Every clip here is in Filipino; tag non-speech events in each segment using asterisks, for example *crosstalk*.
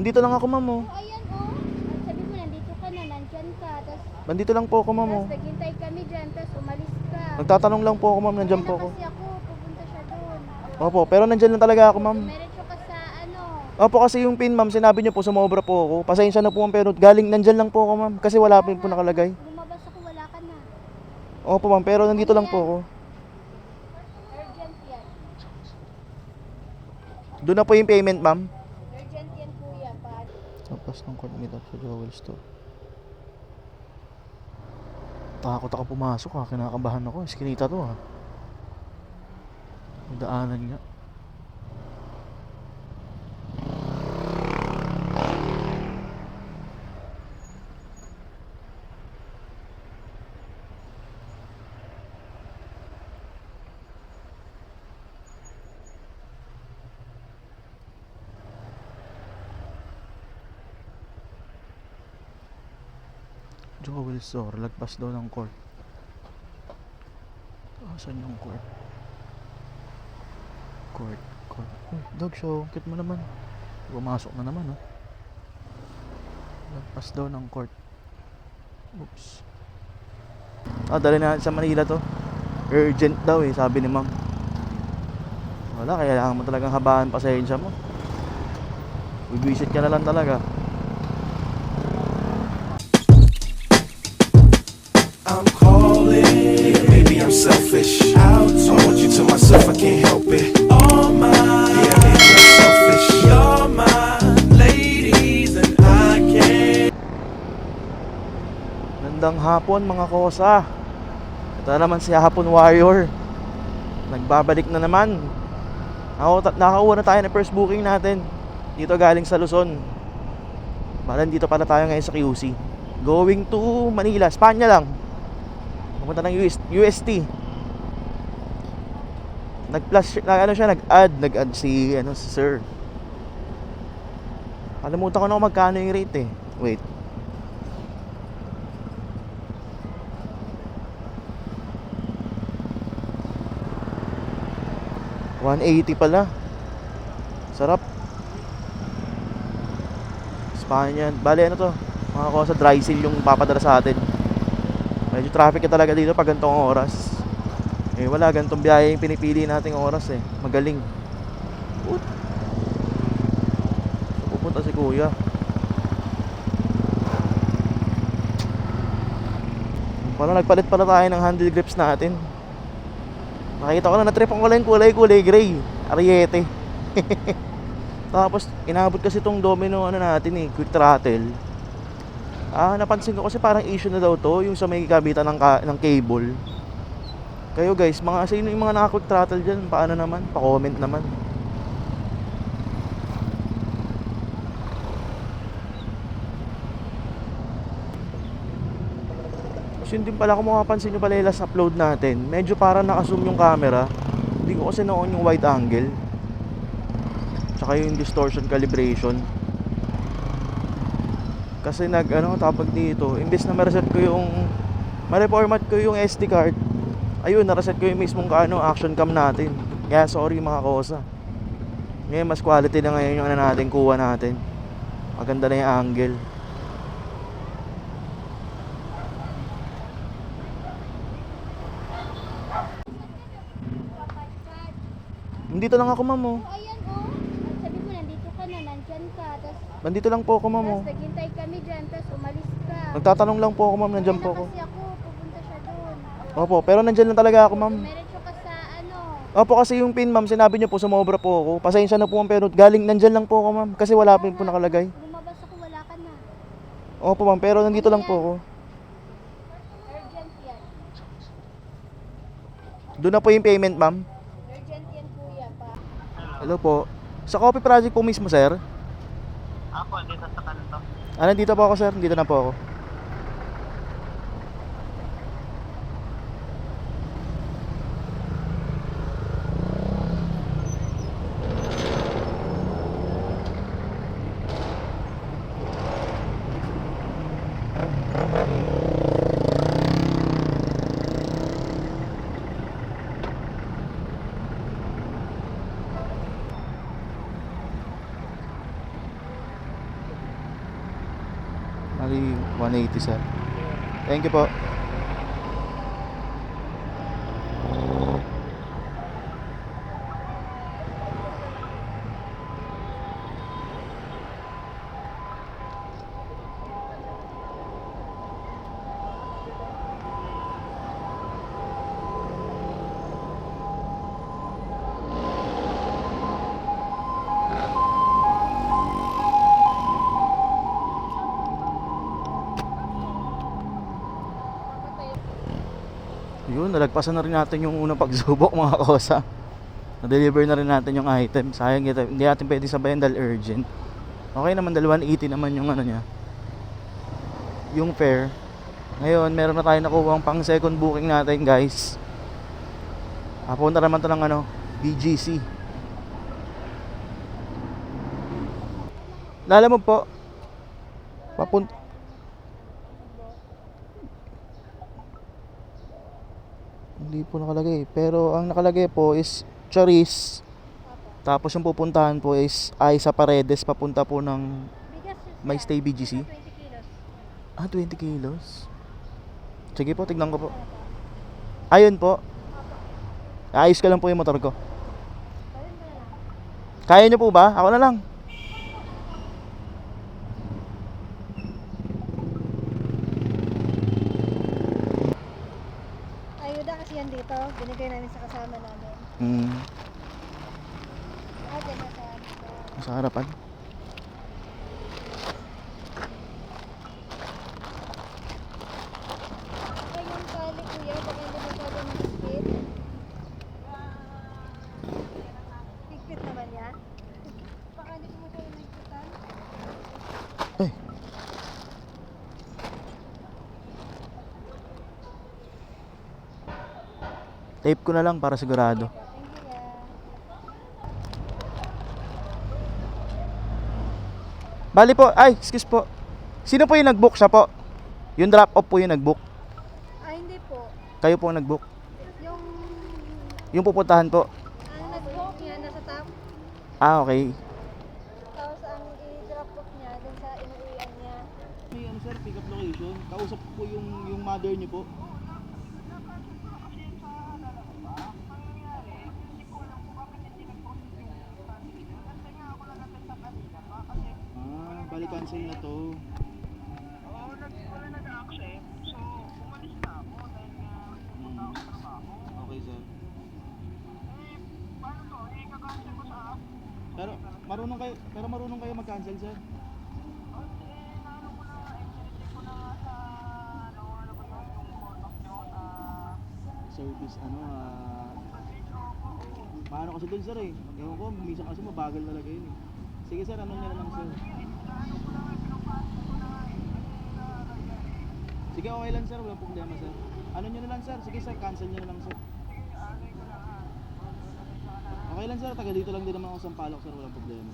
Nandito lang ako, ma'am, oh. Ayan oh. Sabi mo, nandito ka na, nandyan ka. Tapos, Nandito lang po ako, ma'am, oh. tapos naghintay kami dyan, tapos umalis ka. Nagtatanong lang po ako, ma'am. Nandyan po ako. kasi ako, pupunta siya doon. Opo, pero nandyan lang talaga ako, ma'am. Dumiretso ka sa ano. Opo, kasi yung pin, ma'am, sinabi niyo po, sumobra po ako. Pasensya na po, ma'am, pero galing, nandyan lang po ako, ma'am. Kasi wala pa po nakalagay. Lumabas ako, wala ka na. Opo, ma'am, pero nandito lang po ako. Urgent yan. Doon na po yung payment, ma'am. Urgent yan, kuya. Pa. Tapos ng meet up sa Joel Store. Takot ako pumasok ha, kinakabahan ako. Eskinita to ha. Daanan niya. Joel Store, lagpas daw ng court. Asan yung court? Court, court. Uy, dog show, kit mo naman. Pumasok na naman, oh. Lagpas daw ng court. Oops. Ah, dali na sa Manila to. Urgent daw eh, sabi ni ma'am. Wala, kailangan mo talagang habaan pasensya mo. Visit ka na lang talaga. Selfish. I want you to myself, I can't help it. All mine. Yeah, maybe I'm selfish. You're my ladies, and I can't. Gandang hapon mga kosa. Ito na naman si Hapon Warrior. Nagbabalik na naman. Nakakuha na tayo ng first booking natin. Dito galing sa Luzon. Bala dito pala tayo ngayon sa QC. Going to Manila, Spanya lang. Pumunta ng US, UST. Nag-plus, na, ano siya, nag-add, nag-add si, ano, si Sir. Kalimutan ko na kung magkano yung rate eh. Wait. $180 pala. Sarap. Spanian. Bale, ano to? Mga ko dry seal yung papadala sa atin. Medyo traffic ka talaga dito pag ganitong oras. Eh, wala. Ganitong biyahe yung pinipili nating oras eh. Magaling. Ut. Pupunta si kuya. Parang nagpalit pala tayo ng handle grips natin. Nakita ko na na-trip lang yung kulay kulay gray. Ariete. *laughs* Tapos inabot kasi tong domino ano natin eh, quick throttle. Ah, napansin ko kasi parang issue na daw to, yung sa may kabitan ng, ka- ng cable. Kayo guys, mga sino yung mga throttle dyan? Paano naman? Pa-comment naman. Tapos yun din pala kung makapansin nyo pala yung last upload natin, medyo parang naka-zoom yung camera. Hindi ko kasi noon yung wide angle. Tsaka yung distortion calibration. Kasi nag ano tapag dito, imbes na ma-reset ko yung ma-reformat ko yung SD card. Ayun, na-reset ko yung mismong ano, action cam natin. Kaya sorry mga kosa. Ngayon mas quality na ngayon yung ano natin, kuha natin. Maganda na yung angle. Nandito lang ako, ma'am. Oh. Oh, ayan oh. Sabi mo, nandito ka na, nandyan ka. Tapos, Nandito lang po ako, ma'am. Oh. tapos naghintay kami dyan, tapos umalis ka. Nagtatanong lang po ako, ma'am. Nandyan Kaya po na ako. kasi ako. Opo, pero nandyan lang talaga ako, ma'am. Dumiretso ka sa ano. Opo, kasi yung pin, ma'am, sinabi niyo po, sumobra po ako. Pasensya na po, ma'am, pero galing, nandyan lang po ako, ma'am. Kasi wala pa po nakalagay. Lumabas ako, wala ka na. Opo, ma'am, pero nandito lang po ako. Urgent yan. Doon na po yung payment, ma'am. Urgent yan, kuya. Pa. Hello po. Sa Coffee Project po mismo, sir? Ako, dito sa kanto. Ah, nandito po ako, sir. Nandito na po ako. 180 sir. Thank you po. Yun, nalagpasan na rin natin yung unang pagsubok mga kosa. Na-deliver na rin natin yung item. Sayang ito, hindi natin pwede sabayan dahil urgent. Okay naman, dahil 180 naman yung ano niya. Yung fare. Ngayon, meron na tayo nakuha pang second booking natin guys. Papunta naman to ng ano, BGC. Lala mo po, papunta, Hindi po nakalagay. Pero ang nakalagay po is Charis. Tapos yung pupuntahan po is ay sa Paredes papunta po ng. May stay BGC? 20 kilos. ah 20 kilos. Sige po, tignan ko po. Ayun po. Ayos ka lang po yung motor ko. Kaya nyo po ba? Ako na lang. Ayuda kasi yan dito. Binigay namin sa kasama namin. Hmm, Ah, dyan na sa sa- sa harapan. Ay, yung kali kuya, baka hindi masyado mahigpit. Higpit naman yan. Baka hindi ko masyado mahigpitan. Ay. Tape ko na lang para sigurado. Thank you, ya. Bali po, ay, excuse po. Sino po yung nag-book siya po? Yung drop off po yung nag-book. Ah, hindi po. Kayo po ang nag-book. Yung Yung pupuntahan po. ang nag-book niya nasa top, Ah, okay. tapos ang i-drop off niya dun sa inuwian niya. May ano sir, pick up location. Kausap ko po yung, yung mother niyo po. Pero marunong kayo, pero marunong kayo mag-cancel sir. Nyo Service ano ah. video ko. Paano kasi dun sir eh. Ewan ko, minsan kasi mabagal talaga yun eh. Sige sir, ano niya na lang sir. Sige, okay lang sir, walang problema sir. Ano niyo na lang sir, sige sir, cancel niyo na lang sir. Okay lang sir, taga dito lang din naman ako sa Palok sir, walang problema.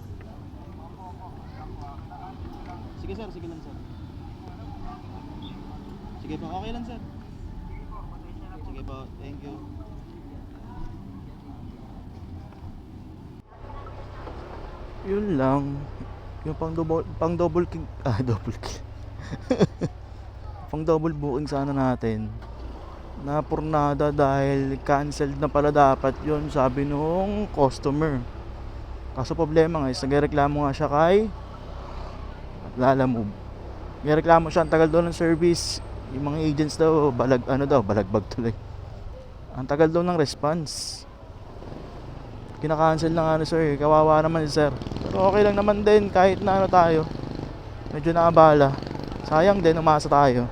Sige sir, sige lang sir. Sige po, okay lang sir. Sige po, thank you. Yun lang. Yung pang double, pang double king, ah double kill. *laughs* pang double booking sana natin. Napurnada dahil canceled na pala dapat yun sabi nung customer. Kaso problema nga is nagreklamo nga siya kay Lala Move. May reklamo siya, ang tagal daw ng service. Yung mga agents daw, balag, ano daw, balagbag tuloy. Ang tagal daw ng response. Kinakancel na nga ni sir, eh. kawawa naman si sir. Pero okay lang naman din, kahit na ano tayo. Medyo naabala. Sayang din, umasa tayo.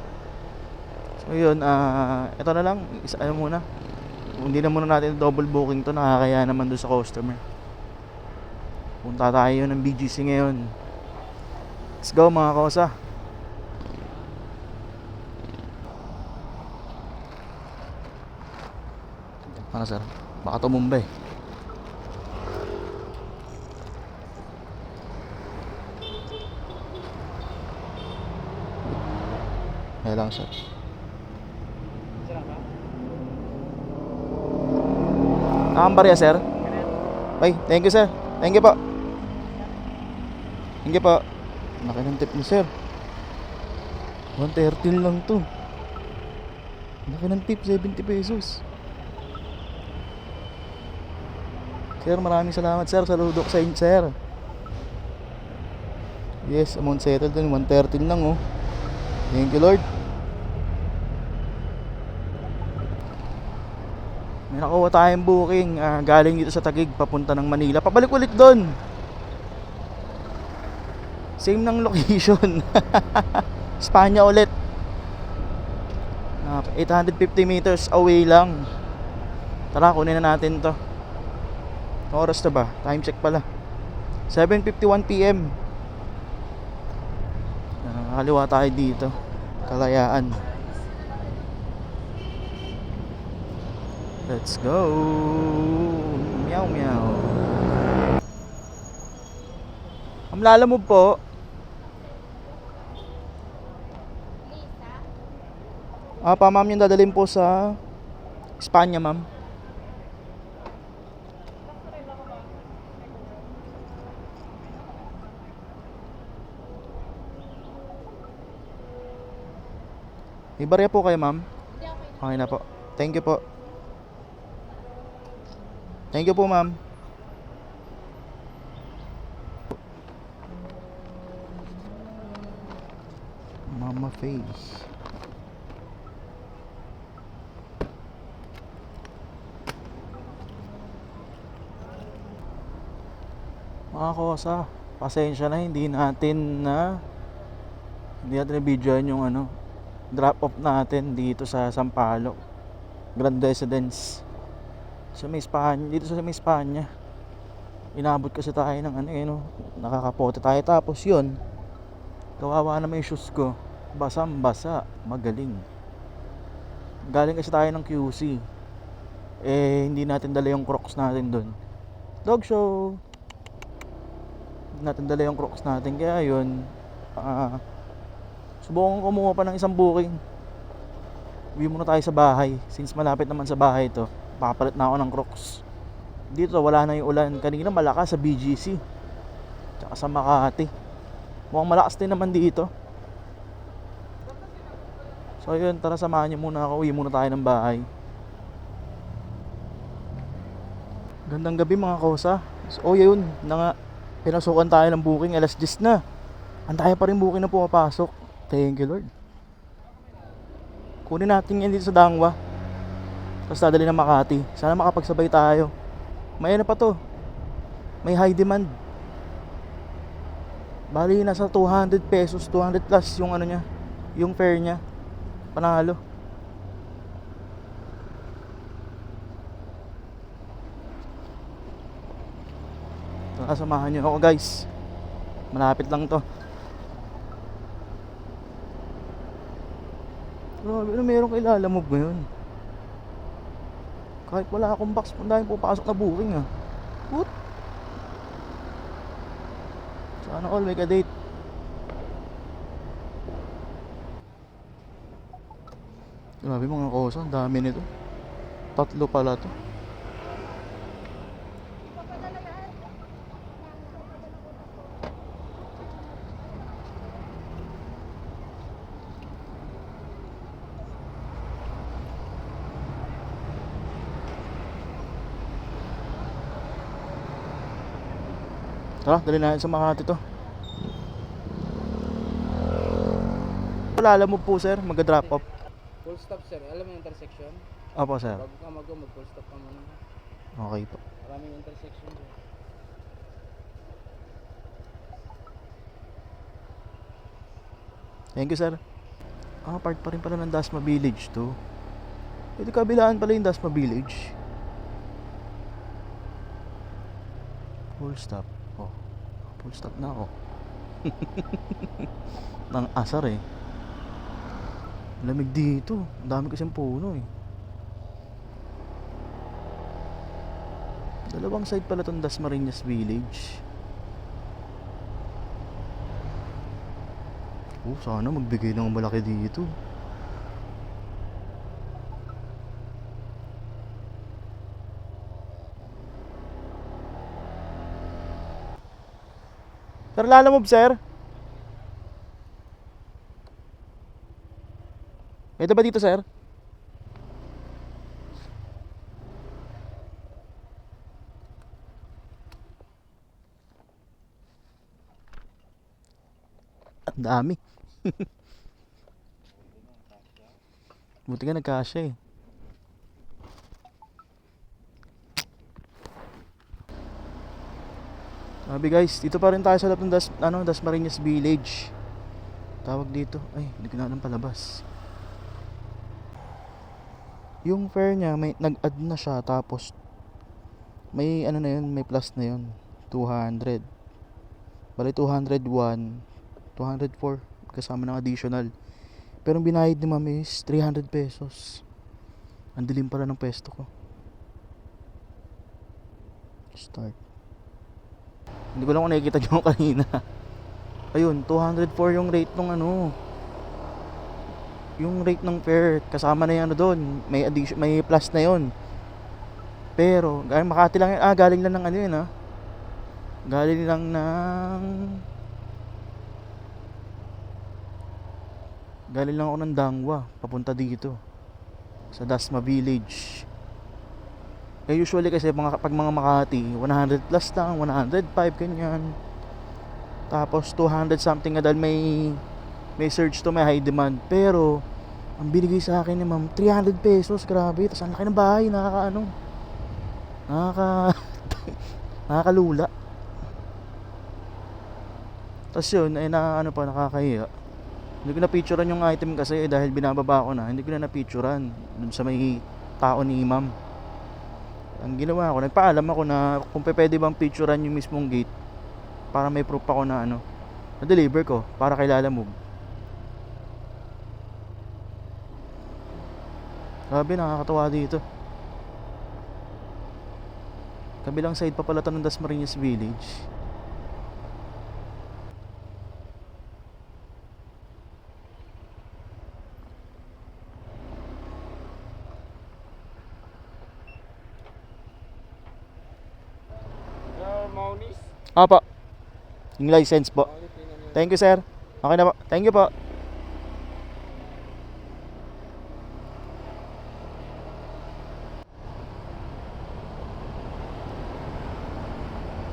So yun, ah, ito na lang, isa, ano muna. Hindi na muna natin double booking to, nakakaya naman doon sa customer. Punta tayo ng BGC ngayon. Let's go mga kosa. Ano sir? Baka tumumba eh. Kaya lang sir. Nakakambarya sir? Ay, thank you sir. Thank you po. Thank you po. Laki ng tip ni sir. 113 lang to. Laki ng tip, 70 pesos. Sir, maraming salamat sir sa ludok sa inyo, sir. Yes, amount settled dun, 113 lang oh. Thank you Lord. May nakuha tayong booking ah, galing dito sa Tagig papunta ng Manila. Pabalik ulit doon. Same ng location. *laughs* Espanya ulit. Ah, 850 meters away lang. Tara, kunin na natin to. Oras na ba? Time check pala. 7.51 p.m. Kaliwa tayo dito. Kalayaan. Let's go. Meow meow. Ang lalamove po. Ah, pa ma'am yung dadalhin po sa Espanya, ma'am. May barya po kayo, ma'am? Okay na po. Thank you po. Thank you po, ma'am. Mama face. Mga kosa, pasensya na hindi natin na hindi natin na-videoan yung ano drop off natin dito sa Sampaloc Grand Residence sa may Espanya, dito sa may Espanya inabot kasi tayo ng ano eh no? Nakakapote tayo. Tapos yun kawawa naman yung shoes ko. Basang basa magaling. Galing kasi tayo ng QC eh hindi natin dala yung crocs natin dun. Dog show. Hindi natin dala yung crocs natin. Kaya yun ah subukan kumuha pa ng isang booking. Uwi muna tayo sa bahay since malapit naman sa bahay to papalit na ako ng crocs. Dito wala na yung ulan. Kanina malakas sa BGC tsaka sa Makati. Mukhang malakas din naman dito. So yun tara samahan niyo muna ako. Uwi muna tayo ng bahay. Gandang gabi mga kosa so, oh yun na nga. Pinasukan tayo ng booking. Alas 10 na. Ang pa rin booking na pumapasok. Thank you Lord. Kunin natin yan dito sa Dangwa tapos dadali ng Makati. Sana makapagsabay tayo. May ano pa to? May high demand. Bali nasa 200 pesos 200 plus yung ano niya yung fare niya. Panalo. Nakasamahan niyo ako guys. Malapit lang to. Grabe, ano meron kay Lalamove ngayon? Kahit wala akong box, ang daming pupasok na booking ah. What? Sana all may ka-date. Grabe mga kosa, ang dami nito. Tatlo pala to. Tara, dali natin sa Makati to. Wala mo po sir, mag-drop off. Full stop sir, alam mo yung intersection? Opo sir. Bago ka mag mag full stop ka muna. Okay po. Maraming intersection dyan. Thank you sir. Ah, part pa rin pala ng Dasma Village to. Pwede kabilaan pala yung Dasma Village. Full stop. Full stop na ako. *laughs* Nang asar eh. Lamig dito. Ang dami kasing puno eh. Dalawang side pala tong Dasmariñas Village. Oh, sana magbigay ng malaki dito. Sir, lalamove, sir. Pwede ba dito, sir? Ang dami. *laughs* Buti nga nagkasya eh. Sabi guys, dito pa rin tayo sa loob ng Das, ano, Dasmariñas Village. Tawag dito. Ay, hindi ko na alam palabas. Yung fare niya, may nag-add na siya tapos may ano na yun, may plus na yun. 200. Bali 201, 204 kasama ng additional. Pero ang binayad ni mami is 300 pesos. Ang dilim pala ng pesto ko. Start. Hindi ko lang kung nakikita nyo *laughs* kanina. Ayun, 204 yung rate ng ano. Yung rate ng fare, kasama na yung ano doon. May addition, may plus na yon. Pero, galing Makati lang yun. Ah, galing lang ng ano yun ah. Galing lang ng... Galing lang ako ng Dangwa, papunta dito. Sa Dasma Village. Eh usually kasi mga pag mga Makati, 100 plus lang, 105 ganyan. Tapos 200 something na dahil may may surge to, may high demand. Pero ang binigay sa akin ni ma'am, 300 pesos, grabe. Tapos ang laki ng bahay, nakaka ano. *laughs* Nakaka nakakalula. Tapos yun, ay na ano pa, nakakahiya. Hindi ko na picturean yung item kasi dahil binababa ko na. Hindi ko na na-picturean dun sa may tao ni ma'am ang ginawa ko, nagpaalam ako na kung pwede bang picturean yung mismong gate para may proof ako na ano, na-deliver ko para kay Lala Move. Grabe, nakakatawa dito. Kabilang side pa pala to ng Dasmariñas Village. Sir Apa. Yung license po. Thank you, sir. Okay na po. Thank you po.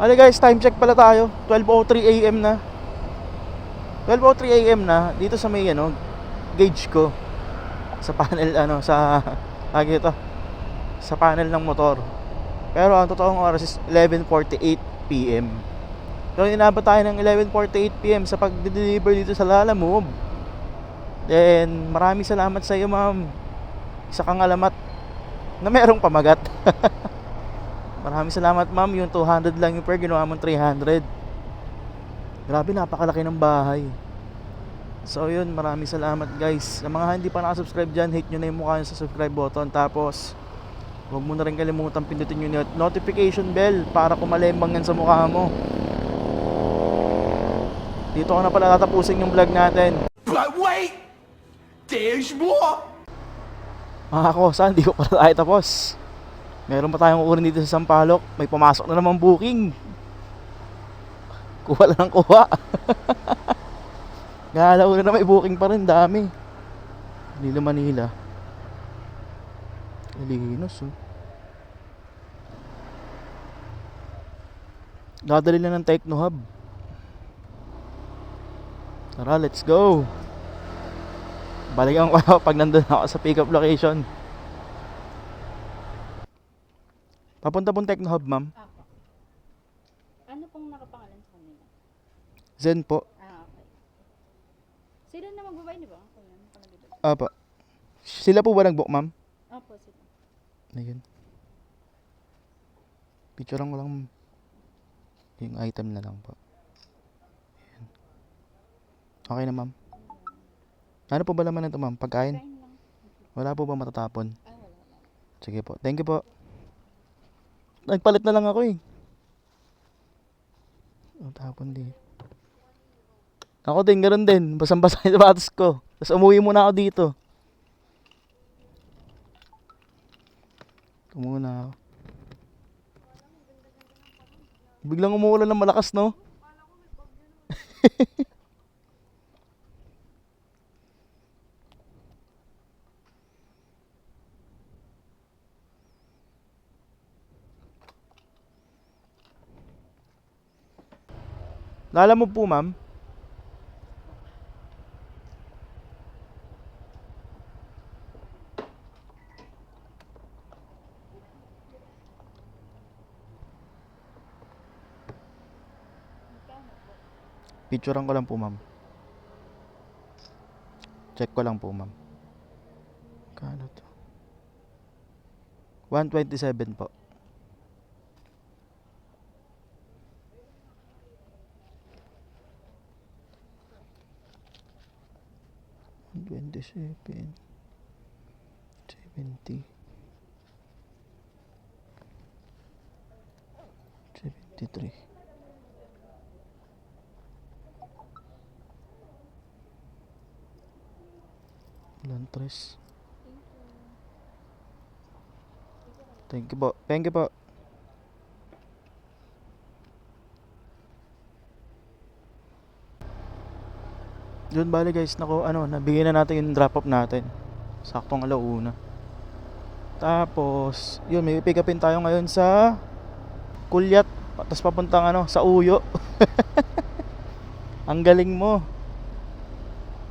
Ano guys, time check pala tayo. 12:03 AM na. 12:03 AM na dito sa may ano, gauge ko sa panel ano sa *laughs* agi ito sa panel ng motor. Pero ang totoong oras is 11:48 PM. So inabot tayo ng 11:48 PM sa pagde-deliver dito sa Lala Move. Then maraming salamat sa iyo, ma'am. Isa kang alamat na merong pamagat. *laughs* maraming salamat, ma'am. Yung 200 lang yung per ginawa mong 300. Grabe, napakalaki ng bahay. So yun, maraming salamat guys. Sa mga hindi pa nakasubscribe dyan, hit nyo na yung mukha nyo sa subscribe button. Tapos, huwag mo na rin kalimutan pindutin yung not- notification bell para kumalembang yan sa mukha mo. Dito ko na pala tatapusin yung vlog natin. But wait, there's more. Mga kosa, hindi ko pa tayo tapos. Meron pa tayong kukunin dito sa Sampaloc. May pumasok na naman booking. Kuha lang ng kuha. *laughs* Galaw na may booking pa rin, dami. Manila, Manila. Linos, oh. Dadali na ng Techno Hub. Tara, let's go. Balikan ko ako *laughs* pag nandun ako sa pick-up location. Papunta pong Techno Hub, ma'am. Apo. Ano pong nakapangalan sa kanila? Zen po. Ah, okay. Sila na magbabay, di ba? Doon. Apa. Sila po ba nag-book, ma'am? Opo, sila. Ayun. Picturean ko lang yung item na lang po. Okay na, ma'am. Ano po ba laman nito, ma'am? Pagkain? Wala po ba matatapon? Sige po. Thank you po. Nagpalit na lang ako eh. Oh, tapon di. Ako din, ganun din. Basang-basa yung sapatos ko. Tapos umuwi muna ako dito. Ito muna ako. Biglang umuulan ng malakas, no? *laughs* Lala mo po, ma'am? Picturean ko lang po, ma'am. Check ko lang po, ma'am. Kano to? 127 po. Twenty-seven, seventy, seventy-three. Lantres. Thank you po. Thank you po. Yun bali guys, nako ano, nabigyan na natin yung drop off natin. Saktong alauna. Tapos, yun, may pick upin tayo ngayon sa Kulyat. Tapos papuntang ano, sa Uyo. *laughs* Ang galing mo.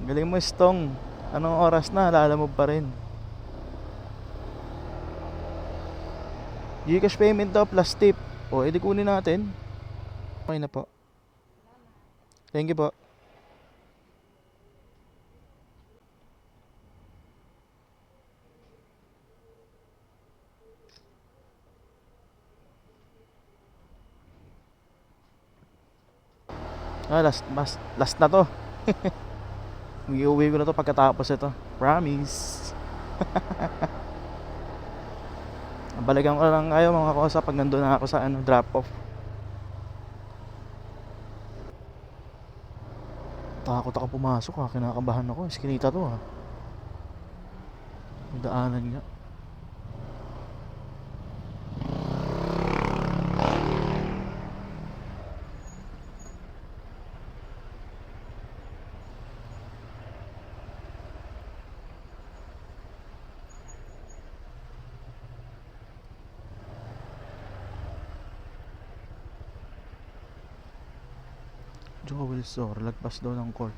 Ang galing mo, Stong. Anong oras na? Alala mo pa rin. Gcash payment daw plus tip. O, edi kunin natin. Okay na po. Thank you po. Ah, last, last, last na to. *laughs* Iuwi ko na to pagkatapos ito. Promise. *laughs* Balikan ko lang kayo mga kosa pag nandun na ako sa ano, drop off. Takot ako pumasok ha, kinakabahan ako. Eskinita to ha. May daanan nga. Joel Sor, lagpas daw ng court.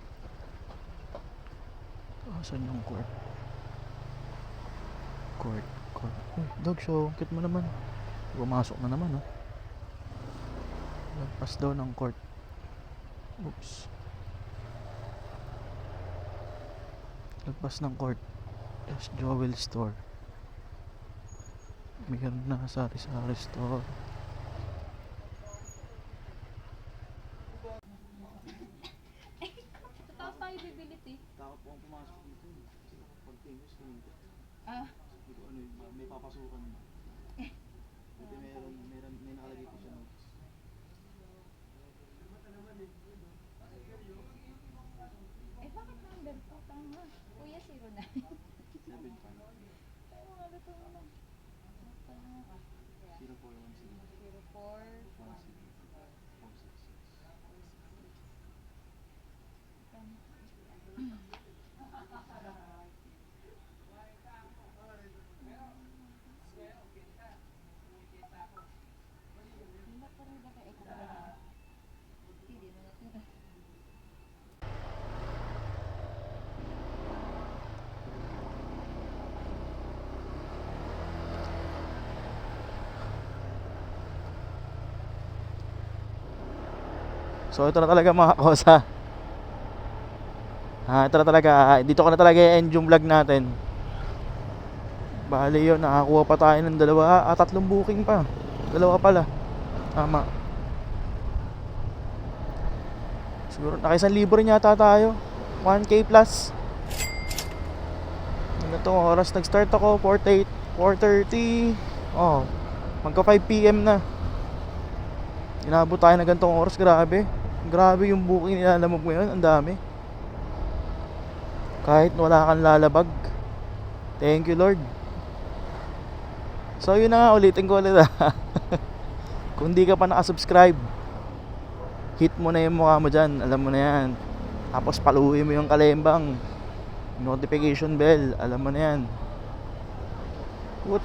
Asan yung court? Court, court. Uy, dog show, kit mo naman. Pumasok na naman, oh. Lagpas daw ng court. Oops. Lagpas ng court. Yes, Joel Store. Mayroon na sari-sari store. Sa taas tayo bibili, eh. Takot po ang pumasok dito. Kasi pag tingos dito. Ah. Hindi ko ano yun, may papasukan ba? Buti meron, meron, may nakalagay po siya notes. Eh, bakit number po? Tama. Kuya, zero na. 7 pa. Ay, mga luto mo na. Tama. 0 po yung 1 Zero, four, 4 Hindi pa rin ba kayo ikaw Hindi na natira. So ito na talaga mga kosa. Ah, ito na talaga. ah, Dito ko na talaga i-end yung vlog natin. Bali yun, nakakuha pa tayo ng dalawa, ah, tatlong booking pa. Dalawa pala. Tama. Siguro, naka isang libo rin yata tayo. 1k plus. Ano to, oras nag-start ako, 4.8, 4.30. Oh, magka 5pm na. Inabot tayo na gantong oras, grabe. Grabe yung booking nilalamog mo yun, ang dami. Kahit wala kang lalabag. Thank you Lord. So yun na nga, ulitin ko ulit *laughs* ah. Kung di ka pa nakasubscribe, hit mo na yung mukha mo dyan, alam mo na yan. Tapos paluin mo yung kalembang. Notification bell, alam mo na yan. What?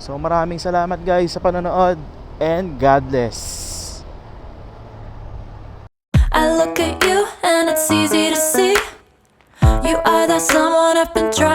So maraming salamat guys sa panonood. And God bless. I look at you and it's easy to see. You are that someone I've been trying.